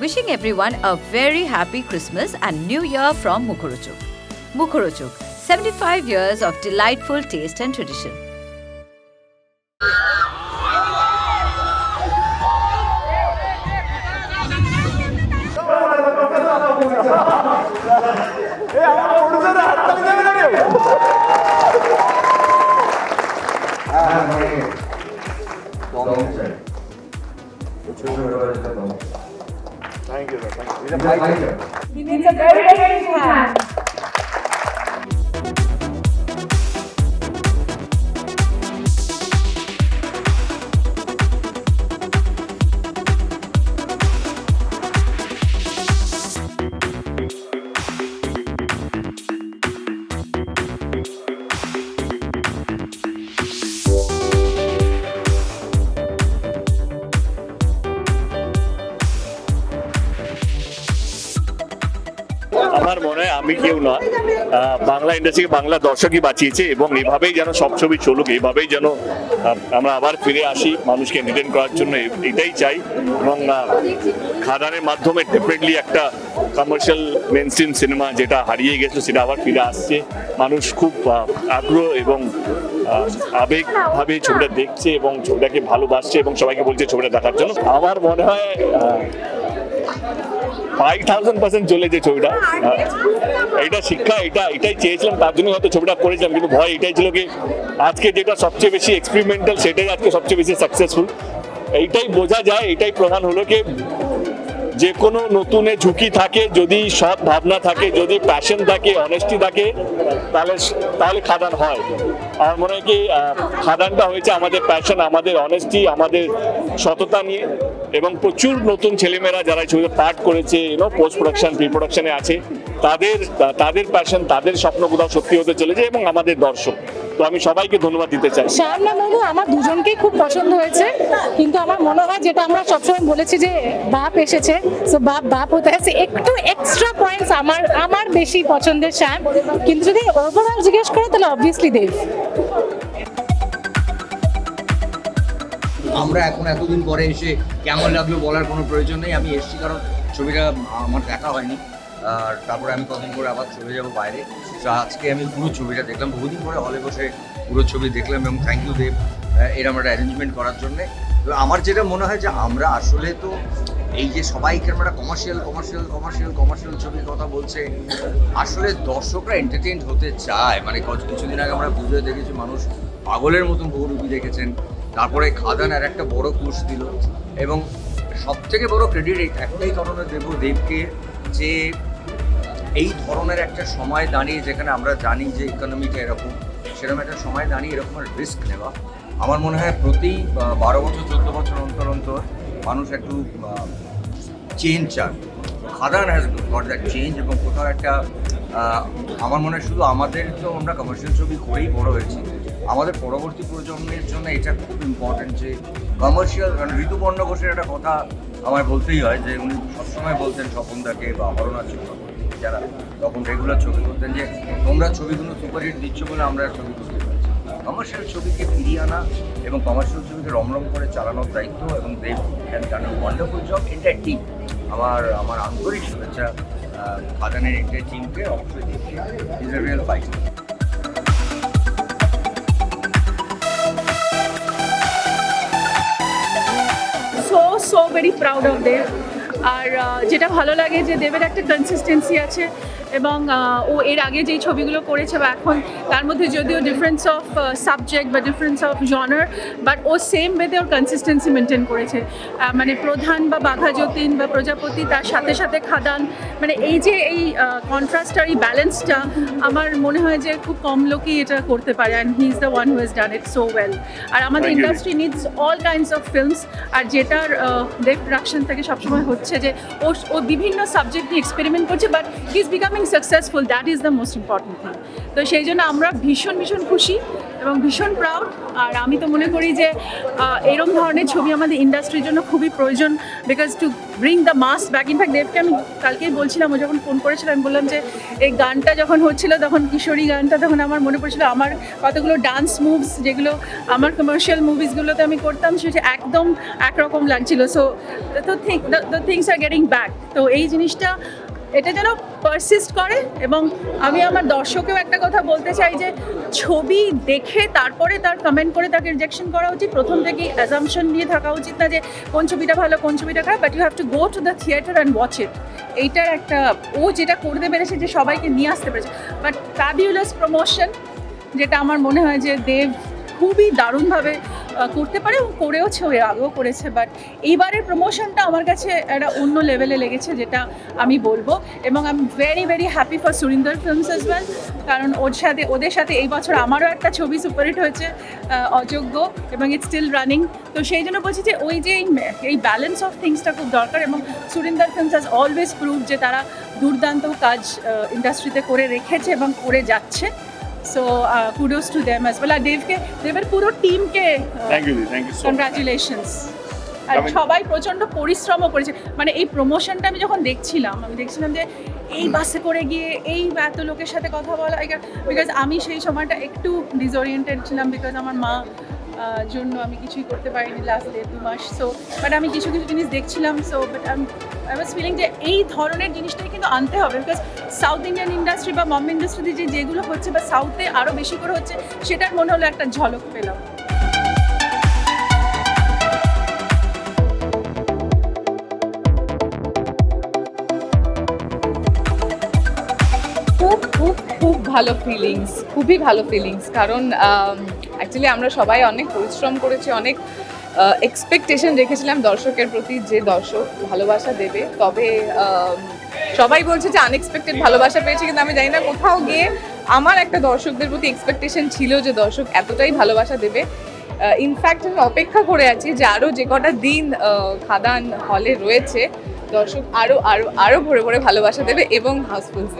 Wishing everyone a very happy Christmas and New Year from Mukhuruchuk. Mukhuruchuk, 75 years of delightful taste and tradition. It's a very, very big hand. কেউ নয়। বাংলা ইন্ডাস্ট্রিকে বাংলা দর্শকই বাঁচিয়েছে এবং এভাবেই যেন সব ছবি চলুক এইভাবেই যেন আমরা আবার ফিরে আসি মানুষকে এন্টারটেন করার জন্য। এটাই চাই। এবং খাদানের মাধ্যমে ডেফিনেটলি একটা কমার্শিয়াল মেন স্ট্রিম সিনেমা যেটা হারিয়ে গেছে, সেটা আবার ফিরে আসছে। মানুষ খুব আগ্রহ এবং আবেগভাবে ছবিটা দেখছে এবং ছবিটাকে ভালোবাসছে এবং সবাইকে বলছে ছবিটা দেখার জন্য। আমার মনে হয় ফাইভ থাউজেন্ড পার্সেন্ট চলেছে ছবিটা। এটা শিক্ষা এটা এটাই চেয়েছিলাম তার জন্য হয়তো ছবিটা করেছিলাম কিন্তু ভয় এটাই ছিল কি আজকে যেটা সবচেয়ে বেশি এক্সপেরিমেন্টাল সেটাই আজকে সবচেয়ে বেশি সাকসেসফুল এইটাই বোঝা যায় এটাই প্রধান হলো কি যে কোনো নতুনে ঝুঁকি থাকে যদি সৎ ভাবনা থাকে যদি প্যাশন থাকে অনেস্টি থাকে তাহলে তাহলে খাদান হয়। আমার মনে হয় কি খাদানটা হয়েছে আমাদের প্যাশন আমাদের অনেস্টি আমাদের সততা নিয়ে। এবং প্রচুর নতুন ছেলেমেয়েরা যারা ছবিতে পাঠ করেছে ইউনো পোস্ট প্রোডাকশন প্রি প্রোডাকশনে আছে, তাদের তাদের প্যাশন তাদের স্বপ্ন কোথাও সত্যি হতে চলেছে এবং আমাদের দর্শক। তো আমি সবাইকে ধন্যবাদ দিতে চাই। শ্যাম না মধু আমার দুজনকেই খুব পছন্দ হয়েছে, কিন্তু আমার মনে হয় যেটা আমরা সবসময় বলেছি যে বাপ এসেছে সো বাপ বাপ হতে আছে। একটু এক্সট্রা পয়েন্টস আমার আমার বেশি পছন্দের শ্যাম কিন্তু যদি ওভারঅল জিজ্ঞেস করো, তাহলে অবভিয়াসলি দেব। আমরা এখন এতদিন পরে এসে কেমন লাগল বলার কোনো প্রয়োজন নেই। আমি এসেছি কারণ ছবিটা আমার দেখা হয়নি। আর তারপরে আমি কদিন পরে আবার চলে যাব বাইরে। তো আজকে আমি পুরো ছবিটা দেখলাম। বহুদিন পরে হলে বসে পুরো ছবি দেখলাম এবং থ্যাংক ইউ দেব এরম একটা অ্যারেঞ্জমেন্ট করার জন্যে। তো আমার যেটা মনে হয় যে আমরা আসলে তো এই যে সবাইকে আমরা কমার্শিয়াল কমার্শিয়াল কমার্শিয়াল কমার্শিয়াল ছবির কথা বলছে, আসলে দর্শকরা এন্টারটেইন হতে চায়। মানে কিছুদিন আগে আমরা পুজোয় দেখেছি মানুষ পাগলের মতন বহু বহুরূপী দেখেছেন। তারপরে খাদান আর একটা বড় কোর্স দিল। এবং সব থেকে বড় ক্রেডিট একটাই কারণে দেব দেবকে যে এই ধরনের একটা সময় দাঁড়িয়ে যেখানে আমরা জানি যে ইকোনমিটা এরকম, সেরকম একটা সময় দাঁড়িয়ে এরকম রিস্ক নেওয়া। আমার মনে হয় প্রতি বারো বছর, চোদ্দ বছর অন্তর অন্তর মানুষ একটু চেঞ্জ চান Khadaan has got that change এবং কোথাও একটা আমার মনে হয় শুধু আমাদের তো আমরা কমার্শিয়াল ছবি করেই বড় হয়েছি। আমাদের পরবর্তী প্রজন্মের জন্য এটা খুব ইম্পর্টেন্ট যে কমার্শিয়াল কারণ ঋতুপর্ণ ঘোষের একটা কথা আমায় বলতেই হয় যে উনি সবসময় বলতেন স্বপনদাকে বা অরণা চক্রবর্তী যারা তখন রেগুলার ছবি করতেন যে তোমরা ছবিগুলো সুপারহিট দিচ্ছ বলে আমরা ছবি করতে পারছি কমার্শিয়াল ছবিকে ফিরিয়ে আনা এবং কমার্শিয়াল ছবিকে রমরম করে চালানোর দায়িত্ব এবং Dev has done wonderful job entire team আমার আমার আন্তরিক শুভেচ্ছা খাদানের এন্টার টিমকে অবশ্যই দেখছি is a real fight so very proud of Dev আর যেটা ভালো লাগে যে দেবের একটা কনসিস্টেন্সি আছে। এবং ও এর আগে যেই ছবিগুলো করেছে বা এখন তার মধ্যে যদিও ডিফারেন্স অফ সাবজেক্ট বা ডিফারেন্স অফ জনার বাট ও সেম ওয়েতে ওর কনসিস্টেন্সি মেনটেন করেছে। মানে প্রধান বা বাঘা যতীন বা প্রজাপতি তার সাথে সাথে খাদান মানে এই যে এই কন্ট্রাস্ট আর এই ব্যালেন্সটা আমার মনে হয় যে খুব কম লোকই এটা করতে পারে and he is the one who has done it so well আর আমাদের industry needs all kinds of films আর যেটার দেব প্রোডাকশন থেকে সবসময় হচ্ছে যে ও ও বিভিন্ন সাবজেক্ট নিয়ে এক্সপেরিমেন্ট করছে but he is becoming becoming successful that is the most important thing তো সেই জন্য আমরা ভীষণ ভীষণ খুশি এবং ভীষণ প্রাউড আর আমি তো মনে করি যে এরম ধরনের ছবি আমাদের ইন্ডাস্ট্রির জন্য খুবই প্রয়োজন because to bring the mass back in fact দেবকে আমি কালকেই বলছিলাম, ও যখন ফোন করেছিলাম আমি বললাম যে, এই গানটা যখন হচ্ছিল, তখন কিশোরী গানটা তখন আমার মনে পড়ছিল, আমার কতগুলো ডান্স মুভস যেগুলো আমার কমার্শিয়াল মুভিসগুলোতে আমি করতাম, সেটা একদম একরকম লাগছিল। সো তো thing the things are getting back তো এই জিনিসটা এটা যেন পারসিস্ট করে এবং আমি আমার দর্শকেও একটা কথা বলতে চাই যে ছবি দেখে তারপরে তার কমেন্ট করে তাকে রিজেকশন করা উচিত। প্রথম থেকেই অ্যাজামশন নিয়ে থাকা উচিত না যে কোন ছবিটা ভালো, কোন ছবিটা খারাপ but you have to go to the theatre and watch it এইটার একটা, ও যেটা করতে পেরেছে যে সবাইকে নিয়ে আসতে পেরেছে। বাট ফ্যাবিউলাস প্রমোশন যেটা আমার মনে হয় যে দেব খুবই দারুণভাবে করতে পারে এবং করেওছে, ও আগেও করেছে বাট এইবারের প্রমোশনটা আমার কাছে একটা অন্য লেভেলে লেগেছে, যেটা আমি বলব। এবং I am very very happy for Surinder films as well কারণ ওর সাথে, ওদের সাথে এই বছর আমারও একটা ছবি সুপারহিট হয়েছে অযোগ্য, এবং ইটস স্টিল রানিং তো সেই জন্য বলছি যে ওই যে এই- এই ব্যালেন্স অফ থিংসটা খুব দরকার, এবং Surinder films has always prove যে তারা দুর্দান্ত কাজ ইন্ডাস্ট্রিতে করে রেখেছে এবং করে যাচ্ছে। So kudos to them as well আর দেবকে দেবের পুরো টিমকে thank you thank you so much Congratulations. আর সবাই প্রচণ্ড পরিশ্রমও করেছে। মানে এই প্রমোশনটা আমি যখন দেখছিলাম আমি দেখছিলাম যে এই বাসে করে গিয়ে এই এত লোকের সাথে কথা বলা বিকজ আমি সেই সময়টা একটু ডিসওরিয়েন্টেড ছিলাম বিকজ আমার মা জন্য আমি কিছুই করতে পারিনি লাস্ট দেড় দু মাস। সো বাট আমি কিছু কিছু জিনিস দেখছিলাম সো বাট আমি আই ওয়াজ ফিলিং যে এই ধরনের জিনিসটাই কিন্তু আনতে হবে বিকজ সাউথ ইন্ডিয়ান ইন্ডাস্ট্রি বা বম্বে ইন্ডাস্ট্রিতে যে যেগুলো হচ্ছে বা সাউথে আরও বেশি করে হচ্ছে, সেটার মনে হলো একটা ঝলক পেলাম। খুব খুব খুব ভালো ফিলিংস খুবই ভালো ফিলিংস কারণ অ্যাকচুয়ালি আমরা সবাই অনেক পরিশ্রম করেছি, অনেক এক্সপেকটেশন রেখেছিলাম দর্শকের প্রতি যে দর্শক ভালোবাসা দেবে। তবে সবাই বলছে যে আনএক্সপেক্টেড ভালোবাসা পেয়েছে, কিন্তু আমি জানি না কোথাও গিয়ে আমার একটা দর্শকদের প্রতি এক্সপেকটেশন ছিল যে দর্শক এতটাই ভালোবাসা দেবে। ইনফ্যাক্ট আমি অপেক্ষা করে আছি যে আরও যে কটা দিন খাদান হলে রয়েছে, দর্শক আরও আরও আরও ভরে ভরে ভালোবাসা দেবে এবং হাউসফুলস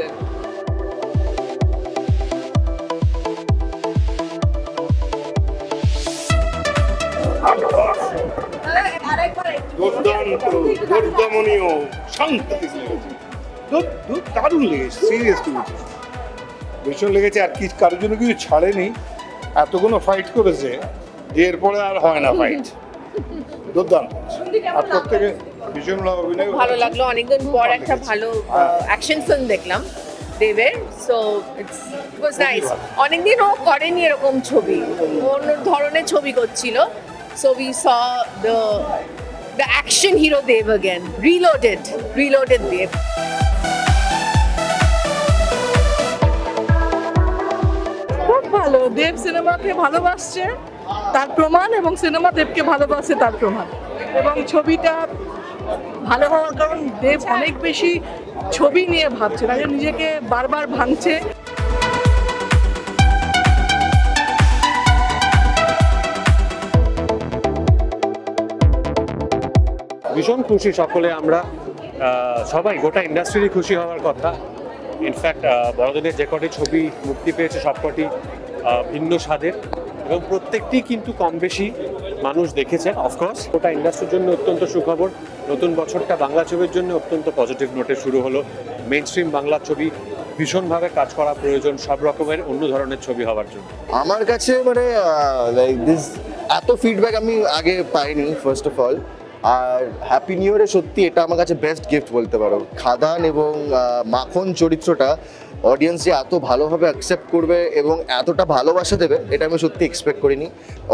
দুর্দান্ত দুর্দমনীয় শান্ত লেগেছে। দারুণ লেগেছে সিরিয়াসলি ভীষণ লেগেছে আর কি কারোর জন্য কিছু ছাড়েনি। এতগুলো ফাইট করেছে যে এরপরে আর হয় না ফাইট দুর্দান্ত। আর প্রত্যেকে ভীষণ ভালো অভিনয় ভালো লাগল অনেকদিন পর একটা ভালো অ্যাকশন ফিল্ম দেখলাম দেবের। সো ইটস ওয়াজ নাইস অনেকদিন ও করেনি এরকম ছবি। অন্য ধরনের ছবি করছিল। So we saw the the action hero Dev again reloaded reloaded Dev খুব ভালো। দেব সিনেমাকে ভালোবাসছে, তার প্রমাণ এবং সিনেমা দেবকে ভালোবাসে তার প্রমাণ। এবং ছবিটা ভালো হওয়ার কারণ দেব অনেক বেশি ছবি নিয়ে ভাবছে তাই নিজেকে বারবার ভাঙছে। ভীষণ খুশি সকলে আমরা। সবাই গোটা ইন্ডাস্ট্রিরই খুশি হওয়ার কথা। ইনফ্যাক্ট বড়দিনের যে কটি ছবি মুক্তি পেয়েছে সবকটি ভিন্ন স্বাদের। এবং প্রত্যেকটি কিন্তু কম বেশি মানুষ দেখেছেন অফকোর্স গোটা ইন্ডাস্ট্রির জন্য অত্যন্ত সুখবর। নতুন বছরটা বাংলা ছবির জন্য অত্যন্ত পজিটিভ নোটে শুরু হলো। মেন স্ট্রিম বাংলা ছবি ভীষণভাবে কাজ করা প্রয়োজন সব রকমের অন্য ধরনের ছবি হওয়ার জন্য। আমার কাছে মানে লাইক দিস এত ফিডব্যাক আমি আগে পাইনি ফার্স্ট অফ অল আর হ্যাপি নিউ ইয়ারে সত্যি এটা আমার কাছে বেস্ট গিফট বলতে পারো। খাদান এবং মাখন চরিত্রটা অডিয়েন্স যে এত ভালোভাবে অ্যাকসেপ্ট করবে এবং এতটা ভালোবাসা দেবে, এটা আমি সত্যি এক্সপেক্ট করিনি।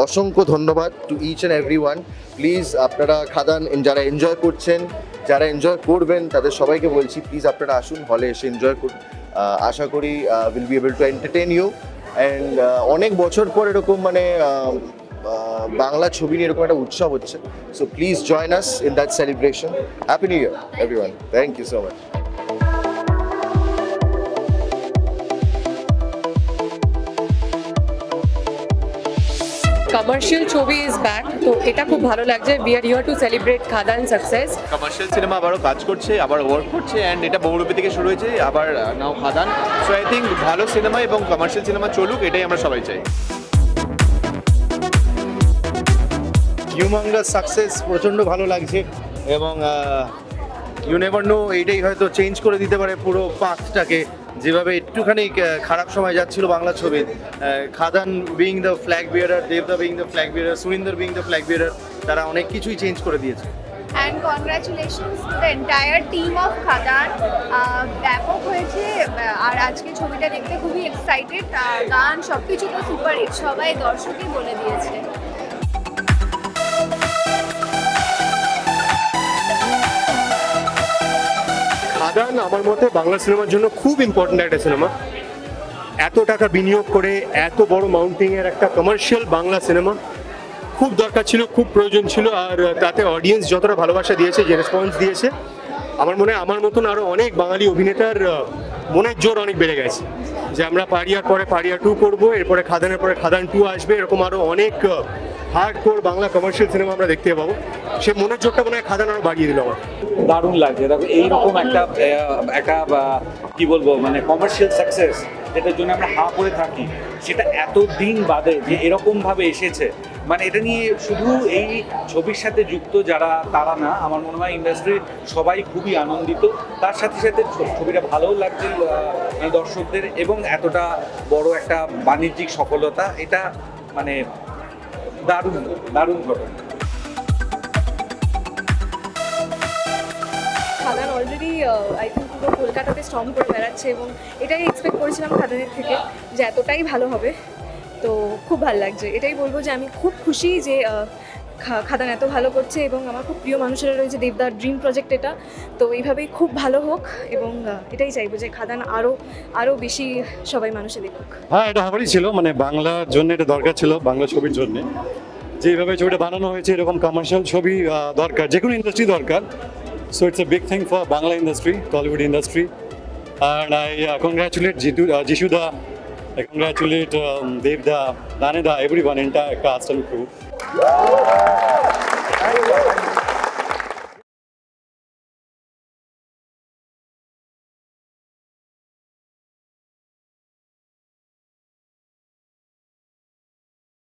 অসংখ্য ধন্যবাদ to each and every one please আপনারা খাদান যারা এনজয় করছেন, যারা এনজয় করবেন, তাদের সবাইকে বলছি প্লিজ আপনারা আসুন হলে এসে এনজয় করুন। আশা করি will be able to entertain you and অনেক বছর পর এরকম মানে বাংলা ছবি নিয়ে এরকম একটা উৎসব হচ্ছে। So please join us in that celebration happy new year everyone thank you so much commercial ছবি ইজ ব্যাক তো এটা খুব ভালো লাগছে। We are here to celebrate Khadaan success commercial cinema আবারও কাজ করছে আবার ওয়ার্ক করছে অ্যান্ড এটা বহুরূপী থেকে শুরু হয়েছে আবার now Khadaan so I think ভালো সিনেমা এবং কমার্শিয়াল সিনেমা চলুক এটাই আমরা সবাই চাই। হিউমাঙ্গাস সাকসেস প্রচণ্ড ভালো লাগছে এবং ইউ নেভার নো এইটাই হয়তো চেঞ্জ করে দিতে পারে পুরো পাঁচটাকে যেভাবে একটুখানি খারাপ সময় যাচ্ছিল বাংলা ছবির Khadaan being the flag bearer দেবদা being the flag bearer Surinder being the flag bearer তারা অনেক কিছুই চেঞ্জ করে দিয়েছে। And congratulations to the entire team of Khadaan. ব্যাপক হয়েছে আর আজকে ছবিটা দেখতে খুবই এক্সাইটেড গান সব কিছু তো সুপার হিট সবাই দর্শকই বলে দিয়েছে। খাদান আমার মতে বাংলা সিনেমার জন্য খুব ইম্পর্ট্যান্ট একটা সিনেমা। এত টাকা বিনিয়োগ করে এত বড় মাউন্টিং এর একটা কমার্শিয়াল বাংলা সিনেমা খুব দরকার ছিল, খুব প্রয়োজন ছিল, আর তাতে অডিয়েন্স যতটা ভালোবাসা দিয়েছে, যে রেসপন্স দিয়েছে, আমার মনে হয় আমার মতন আরও অনেক বাঙালি অভিনেতার মনের জোর অনেক বেড়ে গেছে। যে আমরা পারিয়ার পরে পারিয়া টু করব, এরপরে খাদানের পরে খাদান টু আসবে, এরকম আরও অনেক hard core Bangla commercial cinema আমরা দেখতে পাবো। সে মনের জোরটা মনে হয় আরও বাড়িয়ে দিল আমার দারুণ লাগছে। দেখো, এইরকম একটা একটা কি বলব মানে কমার্শিয়াল সাকসেস যেটার জন্য আমরা হা করে থাকি, সেটা এত দিন বাদে যে এরকম ভাবে এসেছে। মানে এটা নিয়ে শুধু এই ছবির সাথে যুক্ত যারা, তারা না, আমার মনে হয় ইন্ডাস্ট্রির সবাই খুবই আনন্দিত। তার সাথে সাথে ছবিটা ভালোও লাগছে দর্শকদের, এবং এতটা বড় একটা বাণিজ্যিক সফলতা, এটা মানে দারুণ দারুণ ঘটনা। খাদান অলরেডি আই থিঙ্ক পুরো কলকাতাতে স্ট্রং করে বেড়াচ্ছে এবং এটাই এক্সপেক্ট করেছিলাম খাদানের থেকে যে এতটাই ভালো হবে। তো খুব ভালো লাগছে। এটাই বলব যে আমি খুব খুশি যে খাদান এত ভালো করছে এবং আমার খুব প্রিয় মানুষেরা রয়েছে, দেবদার ড্রিম প্রজেক্ট এটা। তো এইভাবেই খুব ভালো হোক এবং এটাই চাইব যে খাদান আরও আরও বেশি সবাই মানুষে দেখুক। হ্যাঁ এটা হবারই ছিল মানে বাংলার জন্য এটা দরকার ছিল, বাংলা ছবির জন্য। যেভাবে ছবিটা বানানো হয়েছে, এরকম কমার্শিয়াল ছবি দরকার যে কোনো ইন্ডাস্ট্রি দরকার। So it's a big thing for Bangla industry Tollywood industry and I congratulate Jitu যিশুদা I congratulate um, Devda, Daneda, everyone, entire cast and crew.